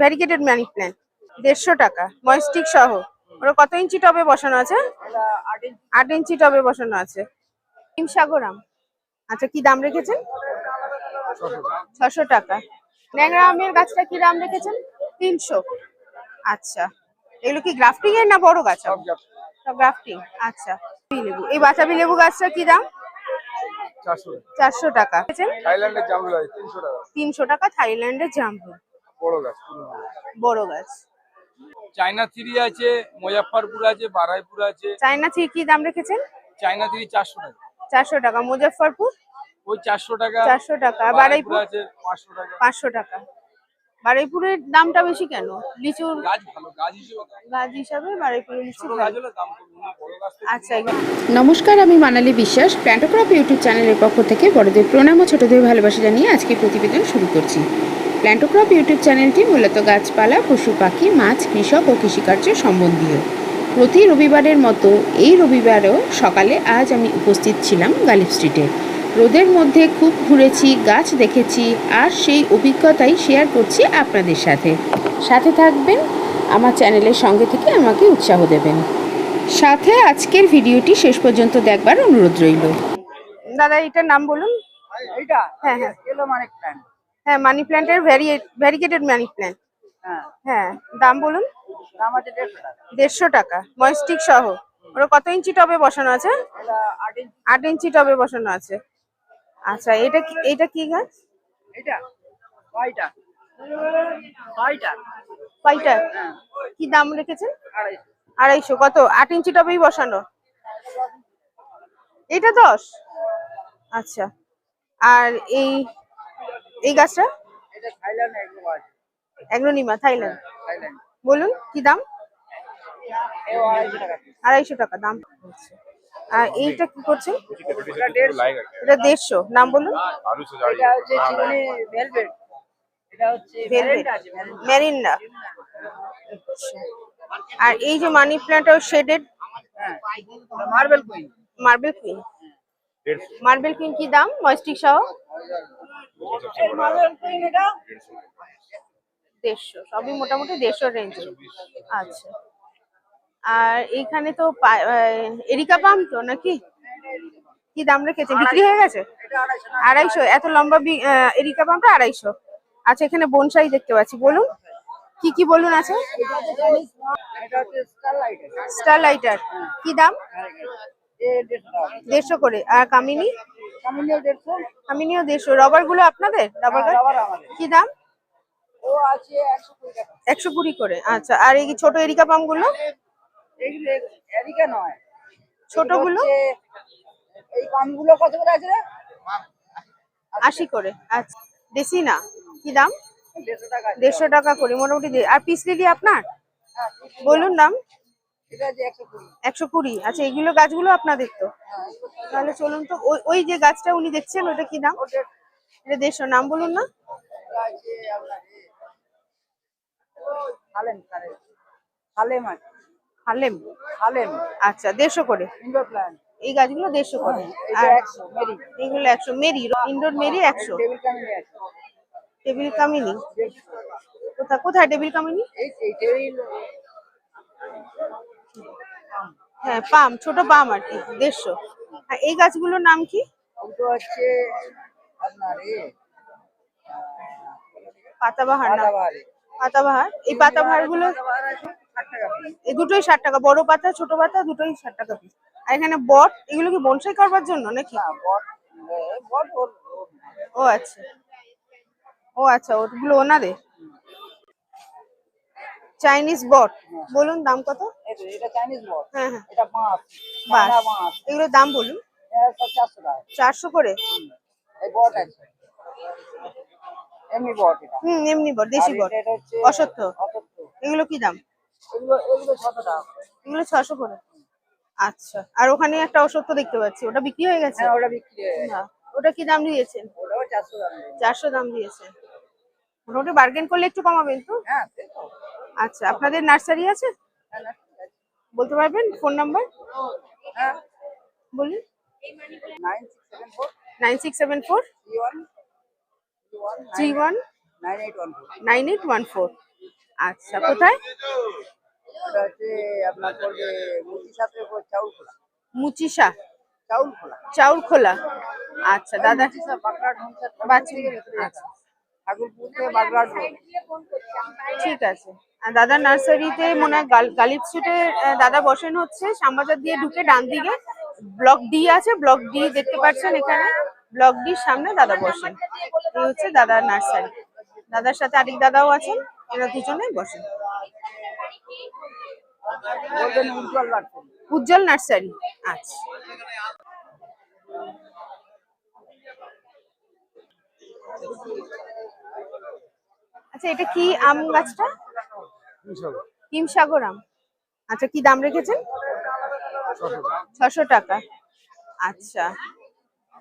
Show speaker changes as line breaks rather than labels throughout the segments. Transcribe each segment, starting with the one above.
Variegated money plant দেড়শো টাকা ময়স্টিক সহ। ওরা কত ইঞ্চি টবে বসানো আছে? আট ইঞ্চি। টবে বসানো আছে। হিমসাগরাম আচ্ছা কি দাম রেখেছেন? ছশো টাকা। ন্যাংরা আমের গাছটা কি দাম রেখেছেন? তিনশো। আচ্ছা এগুলো কি গ্রাফটিং এর না বড় গাছ? সব গ্রাফটিং। আচ্ছা। লেবু এই বাতাবি লেবু গাছটা কি দাম?
চারশো।
চারশো টাকা।
থাইল্যান্ডের জামরুল তিনশো টাকা।
তিনশো টাকা থাইল্যান্ডের জাম্বু
বড় গাছ।
বড় গাছ।
চায়না থ্রি আছে মুজাফফরপুর আছে বারাইপুর আছে।
চায়না থ্রি কি দাম রেখেছেন?
চায়না থ্রি চারশো টাকা।
চারশো টাকা। মুজফ্ফরপুর?
ওই চারশো টাকা।
চারশো টাকা।
বারাইপুর আছে পাঁচশো টাকা।
পাঁচশো টাকা। বারুইপুরের দামটা বেশি কেন? লিচুর
গাছ ভালো গাছ হিসেবে
বারুইপুরের লিচু আচ্ছা
নমস্কার আমি মানালি বিশ্বাস। প্ল্যান্টোক্রপ ইউটিউব চ্যানেলের পক্ষ থেকে বড়দের প্রণাম ও ছোটদের ভালোবাসা জানিয়ে আজকে প্রতিবেদন শুরু করছি। প্ল্যান্টোক্রপ ইউটিউব চ্যানেলটি মূলত গাছপালা পশু পাখি মাছ কৃষক ও কৃষিকার্য সম্বন্ধীয়। প্রতি রবিবারের মতো এই রবিবারেও সকালে আজ আমি উপস্থিত ছিলাম গালিব স্ট্রিটে। রোদের মধ্যে খুব ঘুরেছি গাছ দেখেছি আর সেই অভিজ্ঞতাই শেয়ার করছি আপনাদের সাথে। সাথে থাকবেন আমার চ্যানেলের সঙ্গে থেকে আমাকে উৎসাহ দেবেন। সাথে আজকের ভিডিওটি শেষ পর্যন্ত দেখবার অনুরোধ রইল।
দাদা এটার নাম বলুন।
এইটা?
হ্যাঁ হ্যাঁ।
মানে
হ্যাঁ মানি প্ল্যান্টের ভ্যারিগেটেড মানি প্ল্যান্ট
হ্যাঁ।
দাম বলুন?
দাম আছে দেড়শো টাকা।
ময়স্টিক সহ। ওরা কত ইঞ্চি টবে বসানো আছে?
আট ইঞ্চি।
টবে বসানো আছে। আচ্ছা এটা এটা কি গাছ?
এটা?
কয়টা?
হ্যাঁ।
কি দাম রেখেছেন?
আড়াইশো
কত? আট ইঞ্চি টবেই বসানো। এটা দশ? আচ্ছা। আর এই এই গাছটা?
এটা থাইল্যান্ড এগুলো আছে
অ্যাগ্রোনিমা থাইল্যান্ড।
থাইল্যান্ড।
বলুন কি দাম?
আড়াইশো টাকা
দাম। আর এইটা কি করছেন
এটা দেড়শো।
এটা দেড়শো নাম বলুন। মেরিন্ডা। আর এই যে মানি প্ল্যান্ট শেডেড?
হ্যাঁ marble queen.
Marble queen. Marble queen কি দাম? ময়স্টিক সহ? দেড়শো সবই মোটামুটি দেড়শো রেঞ্জ আচ্ছা। আর এইখানে তো এরিকা পাম তো নাকি? কি দাম রেখেছে বিক্রি হয়ে গেছে?
আড়াইশো
এত লম্বা এরিকা পামটা আড়াইশো। আচ্ছা এখানে বনসাই দেখতে পাচ্ছি। বলুন কি কি বলুন আছে?
স্টারলাইট
স্টারলাইটার। কি দাম?
দেড়শো টাকা
করে। আর কামিনী?
কামিনিও দেড়শো।
রবারগুলো আপনাদের? রবার
আমাদের।
কি দাম?
ও একশো কুড়ি
করে। আচ্ছা আর এই ছোট এরিকা
পামগুলো কত করে আছে
আশি করে। আচ্ছা দেশি না? কি দাম?
দেড়শো টাকা।
করে মোটামুটি আর পিস লিলি আপনার?
হ্যাঁ,
বলুন দাম।
একশো কুড়ি।
আচ্ছা এগুলো গাছগুলো আপনাদের তো?
হ্যাঁ, সব
তাহলে চলুন তো ওই ওই যে গাছটা উনি দেখছেন ওটা কি
দেড়শো।
এটা দেড়শো নাম বলুন না।
হালেম হালেম
আচ্ছা দেড়শো করে। এই গাছগুলো দেড়শো করে। আর
একশো মেরি।
এগুলো একশো মেরি ইনডোর মেরি একশো।
টেবিল কামিনি?
কোথায় কোথায় টেবিল কামিনী? হ্যাঁ পাম ছোট পাম আর কি দেড়শো। এই গাছগুলোর নাম কি?
হচ্ছে আপনার
পাতাবাহার না
পাতাবাহার।
এই
পাতাবাহারগুলো
এই দুটোই ষাট টাকা বড় পাতা ছোট পাতা দুটোই ষাট টাকা পিস আর এখানে বট এগুলো কি বনসাই করবার জন্য নাকি? ও আচ্ছা। ও আচ্ছা ওগুলো ওনাদের? চাইনিজ বট বলুন দাম কত?
এটা চাইনিজ বট
হ্যাঁ হ্যাঁ।
এটা বাঁশ
বাঁশ। এগুলোর দাম বলুন।
চারশো
করে?
এই বট আছে। এমনি বট এটা।
হুম এমনি বট দেশি বট অসত্য। এগুলো কি দাম?
এগুলো ছশো টাকা
এগুলো ছশো করে। আচ্ছা। আর ওখানে একটা অসত্য দেখতে পাচ্ছি। ওটা বিক্রি হয়ে গেছে?
হ্যাঁ ওটা বিক্রি হয়ে
না। ওটা কি দাম দিয়েছেন?
চারশো
দাম দিয়েছেন মোটামুটি বার্গেন করলে একটু কমাবেন তো?
হ্যাঁ তো।
আচ্ছা আপনাদের নার্সারি আছে। বলতে পারবেন ফোন নাম্বার? বলুন।
Nine six seven four. Three one nine eight one four.
আচ্ছা কোথায়? মুচিসা।
চাউল খোলা
আচ্ছা দাদা। ঠিক আছে। দাদা নার্সারিতে মনে হয় গাল- গালিব স্ট্রিটে দাদা বসেন হচ্ছে শ্যামবাজার দিয়ে ঢুকে ডান দিকে। ব্লক ডি আছে ব্লক ডি দেখতে পাচ্ছেন এখানে। ব্লক ডির সামনে দাদা বসেন। এই হচ্ছে দাদার নার্সারি। দাদার সাথে আরেক দাদাও আছেন এরা দুজনেই বসেন।
উজ্জ্বল
নার্সারি আচ্ছা। আচ্ছা এটা কি আম গাছটা? হিমসাগর। আম। আচ্ছা কি দাম রেখেছেন? ছশো টাকা। আচ্ছা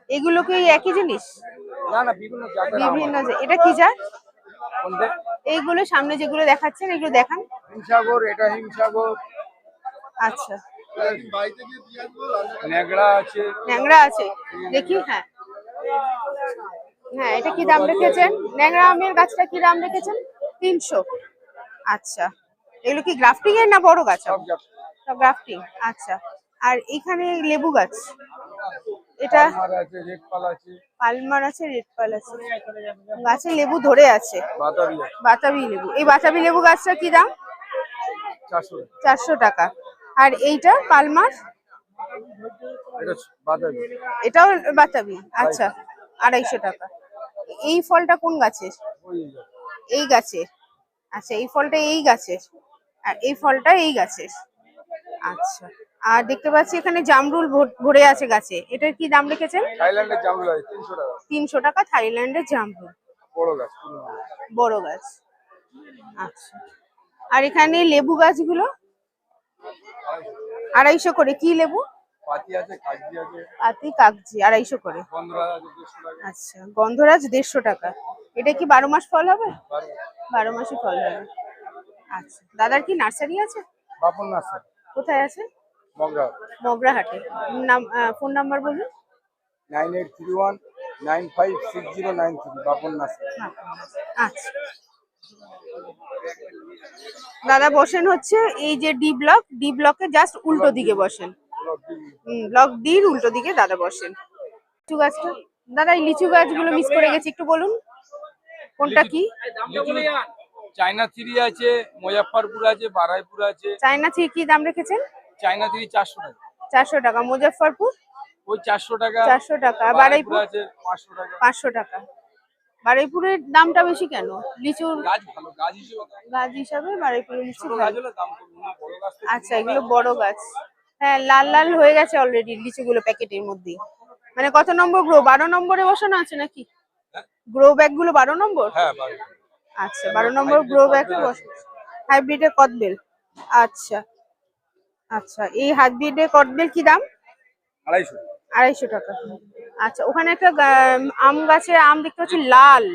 এগুলো কি একই জিনিস?
না না বিভিন্ন
বিভিন্ন
আছে।
এটা কি যা এইগুলো সামনে যেগুলো দেখাচ্ছেন এগুলো দেখান।
হিমসাগর এটা হিমসাগর।
আচ্ছা।
ন্যাংরা আছে।
ন্যাংরা আছে? দেখি হ্যাঁ। হ্যাঁ এটা কি দাম রেখেছেন? ন্যাংরা আমের গাছটা কি দাম রেখেছেন? তিনশো। আচ্ছা। এগুলো কি গ্রাফটিং এর না বড় গাছ?
সব
গ্রাফটিং আচ্ছা। আর এখানে লেবু গাছ? এটা? পালমার আছে রেড পাল আছে। গাছে লেবু ধরে আছে।
বাতাবি
লেবু। এই বাতাবি লেবু গাছটা কি দাম?
চারশো।
টাকা। আর এইটা পালমার? এটাও বাতাবি? আচ্ছা আড়াইশো টাকা। এই ফলটা কোন গাছের? এই গাছের। আচ্ছা এই ফলটা এই গাছের। আর এই ফলটা এই গাছের। আচ্ছা আর দেখতে পাচ্ছি এখানে জামরুল ভর- আছে গাছে। এটার কি দাম রেখেছেন?
থাইল্যান্ডের জামরুল আছে তিনশো টাকা।
তিনশো টাকা থাইল্যান্ডের জামরুল।
বড় গাছ গাছ।
বড় গাছ। আচ্ছা আর এখানে লেবু গাছগুলো? আড়াইশো করে। কি লেবু?
পাতি কাগজি
আড়াইশো করে। আচ্ছা গন্ধরাজ দেড়শো টাকা। এটা কি বারো মাস ফল হবে?
বারো।
মাসই ফল হবে। আচ্ছা দাদার কি নার্সারি আছে?
নার্সার।
কোথায় আছে? মগরাহাটে। নাম ফোন নাম্বার বলুন।
Nine eight three one nine five six zero nine three nursery.
আচ্ছা। দাদা বসেন হচ্ছে এই যে ডি ব্লক ডি ব্লকে জাস্ট উল্টো দিকে বসেন। ব্লক ডির উল্টো দিকে দাদা বসেন। লিচু গাছটা দাদা এই লিচু গাছগুলো মিস করে গেছি একটু বলুন। কোনটা কি?
চায়না থ্রি আছে মুজাফফরপুর আছে বারাইপুর আছে।
চায়না থেকে কি দাম রেখেছেন?
চায়না থ্রি চারশো টাকা।
চারশো টাকা। মুজফ্ফরপুর?
ওই চারশো টাকা।
চারশো টাকা।
বারাইপুর আছে পাঁচশো টাকা।
পাঁচশো টাকা। বারুইপুরের দামটা বেশি কেন? লিচুর
গাছ ভালো গাছ হিসেবে
বারুইপুরের লিচু
গাছ হলে দাম কম কিন্তু বড় গাছ তো
আচ্ছা এগুলো বড় গাছ। হ্যাঁ লাল লাল হয়ে গেছে অলরেডি লিচুগুলো প্যাকেটের মধ্যে। মানে কত নম্বর গ্রো বারো নম্বরে বসানো আছে নাকি? গ্রো ব্যাগগুলো বারো নম্বর?
হ্যাঁ
আচ্ছা বারো নম্বর গ্রো ব্যাগে বসানো হাইব্রিডের কদবেল আচ্ছা আচ্ছা এই হাইব্রিডের কদবেল কি দাম?
আড়াইশো।
আড়াইশো টাকা। আচ্ছা ওখানে একটা আম গাছে আম দেখতে পাচ্ছি লাল।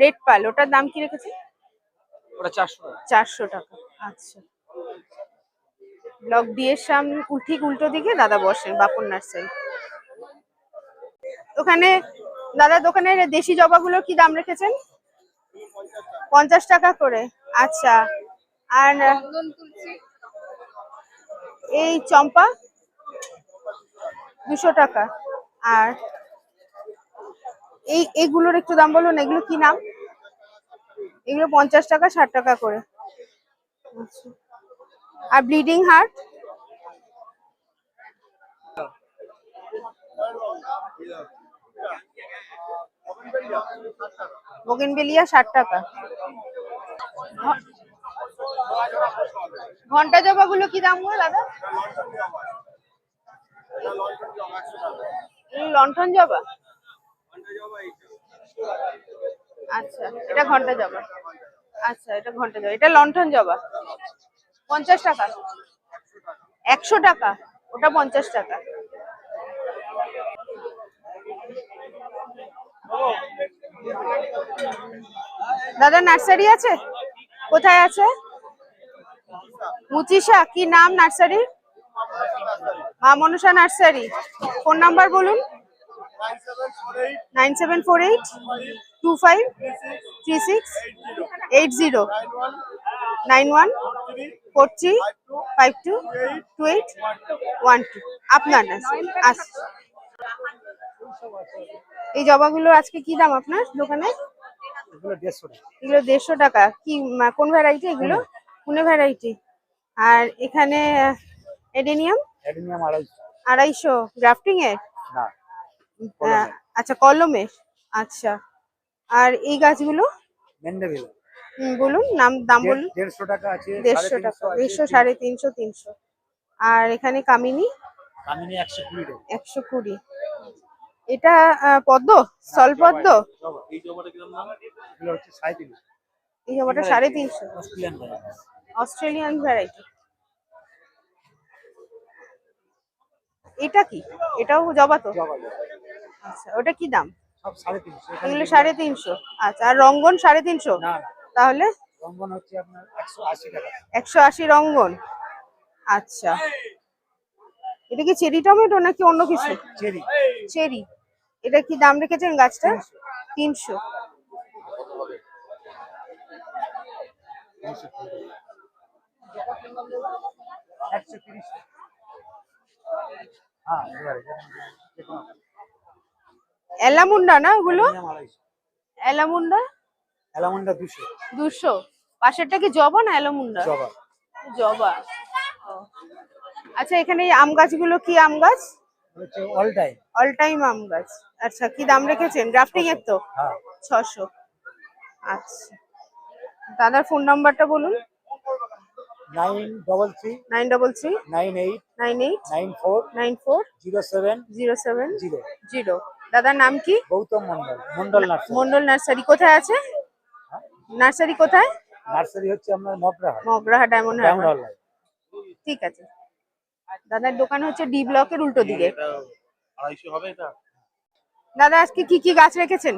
রেড পাল ওটার দাম কি রেখেছে?
ওটা চারশো
চারশো টাকা আচ্ছা। ব্লক এর সামনে ঠিক উল্টো দিকে দাদা বসেন বাপন নার্সারি। ওখানে দাদা দোকানের দেশি জবাগুলো কি দাম রেখেছেন? পঞ্চাশ টাকা করে আচ্ছা। আর, এই চম্পা দুশো টাকা। আর এই, এগুলোর একটু দাম বলুন, এগুলো কি নাম? এগুলো পঞ্চাশ টাকা, ষাট টাকা করে। আচ্ছা। আর ব্লিডিং হার্ট বগেনবেলিয়া ষাট টাকা। ঘণ্টা জবাগুলো কি দাম গো দাদা? লন্ঠন জবা? আচ্ছা এটা ঘণ্টা জবা। আচ্ছা এটা ঘণ্টা জবা। এটা লন্ঠন জবা। পঞ্চাশ টাকা। একশো টাকা, ওটা পঞ্চাশ টাকা। দাদা, নার্সারি আছে? কোথায় আছে? মুচিসা কি নাম nursery? Maa Manasa nursery. Phone number বলুন। Nine seven four eight, two five, three six, eight zero. Nine one. Four three five two two eight one two. আপনার না আচ্ছা এই জবাগুলো আজকে কি দাম আপনার দোকানে?
এগুলো দেড়শো টাকা।
কি কোন ভ্যারাইটি এগুলো? পুনে ভ্যারাইটি আর এখানে এডেনিয়াম?
আড়াইশো।
গ্রাফটিং এর? আচ্ছা কলমের আচ্ছা। আর এই গাছগুলো?
মেন্ডেভিল
হুম, বলুন নাম দাম বলুন।
দেড়শো টাকা আছে
দেড়শো টাকা দেড়শো সাড়ে তিনশো তিনশো। আর এখানে কামিনী?
কামিনী একশো কুড়ি
একশো কুড়ি। এটা পদ্ম? স্থল পদ্ম? এই জবাটা সাড়ে তিনশো।
অস্ট্রেলিয়ান ভ্যারাইটি
এটা কি? এটাও জবা তো। আচ্ছা ওটা কি দাম?
সাড়ে তিনশো।
এগুলো সাড়ে তিনশো। আচ্ছা আর রঙ্গন সাড়ে তিনশো? তাহলে?
রঙ্গন হচ্ছে আপনার একশো আশি টাকা।
রঙ্গন। আচ্ছা। এটা কি চেরি টমেটো নাকি অন্য কিছু?
চেরি।
চেরি। এটা কি দাম রেখেছেন গাছটা? তিনশো।
তিনশো কুড়ি একশো তিরিশ। হ্যাঁ এবারে দেখুন
এলামুন্ডা না ওগুলো? এলামুন্ডা?
অ্যালামন্ডা দুশো।
দুশো। পাশেরটা কি জবা না এলামুন্ডা
জবা।
জবা। আচ্ছা এখানে এই আম গাছগুলো কি আম গাছ?
অল টাইম
অল টাইম আম গাছ। আচ্ছা কি দাম রেখেছেন? গ্রাফটিং এর তো?
হ্যাঁ।
ছশো। আচ্ছা। দাদার ফোন নাম্বারটা বলুন।
Nine double three
nine double three
nine eight
nine eight
nine four
nine four
zero seven
zero seven
zero
zero দাদার নাম কি?
গৌতম মন্ডল মন্ডল নার্সারি।
মন্ডল নার্সারি। কোথায় আছে? নার্সারি কোথায়?
নার্সারি হচ্ছে আপনার মগরাহাট।
মগরাহা ডায়মন্ড হারবার। ঠিক আছে। দাদার দোকান হচ্ছে ডি ব্লকের উল্টো দিকে।
আড়াইশো হবে এটা?
দাদা আজকে কি কি গাছ রেখেছেন?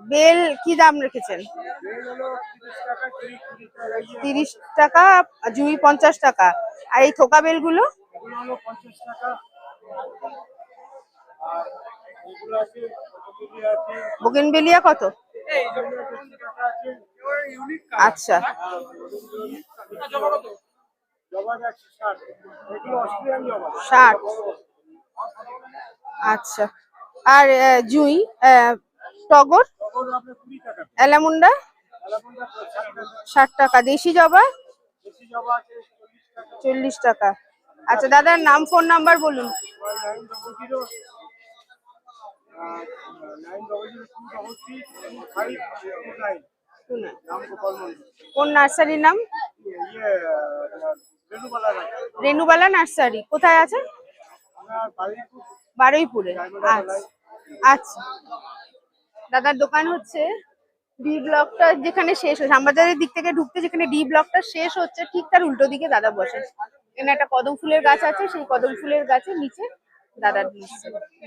বেল কি দাম রেখেছেন? তিরিশ টাকা জুই পঞ্চাশ টাকা। আর এই থোকা বেলগুলো? বোগেনবেলিয়া কত? আচ্ছা। ষাট। আচ্ছা। আর জুই টগর? অ্যালামুন্ডা ষাট টাকা। দেশি জবা? চল্লিশ টাকা। আচ্ছা দাদার নাম, ফোন নাম্বার বলুন। কোন নার্সারির নাম? রেনুবালা নার্সারি। কোথায় আছে? বারুইপুরে। আচ্ছা। আচ্ছা। দাদার দোকান হচ্ছে ডি ব্লকটা যেখানে শেষ হচ্ছে। আমবাজারের দিক থেকে ঢুকতে যেখানে ডি ব্লকটা শেষ হচ্ছে, ঠিক তার উল্টো দিকে দাদা বসে। এখানে একটা কদম ফুলের গাছ আছে, সেই কদম ফুলের গাছের নিচে দাদার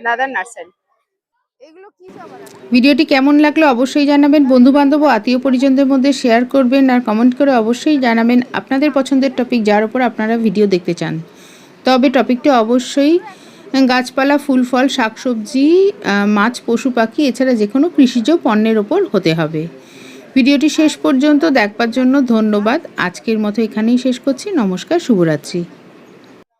দাদার নার্সারি?
ভিডিওটি কেমন লাগল অবশ্যই জানাবেন। বন্ধু বান্ধব ও আত্মীয় পরিজনদের মধ্যে শেয়ার করবেন আর কমেন্ট করে অবশ্যই জানাবেন আপনাদের পছন্দের টপিক যার উপর আপনারা ভিডিও দেখতে চান। তবে টপিকটি অবশ্যই গাছপালা, ফুল, ফল, শাকসবজি মাছ, পশু, পাখি, এছাড়া যে কোনো কৃষিজ পণ্যের ওপর হতে হবে। ভিডিওটি শেষ পর্যন্ত দেখবার জন্য ধন্যবাদ। আজকের মতো এখানেই শেষ করছি। নমস্কার, শুভরাত্রি।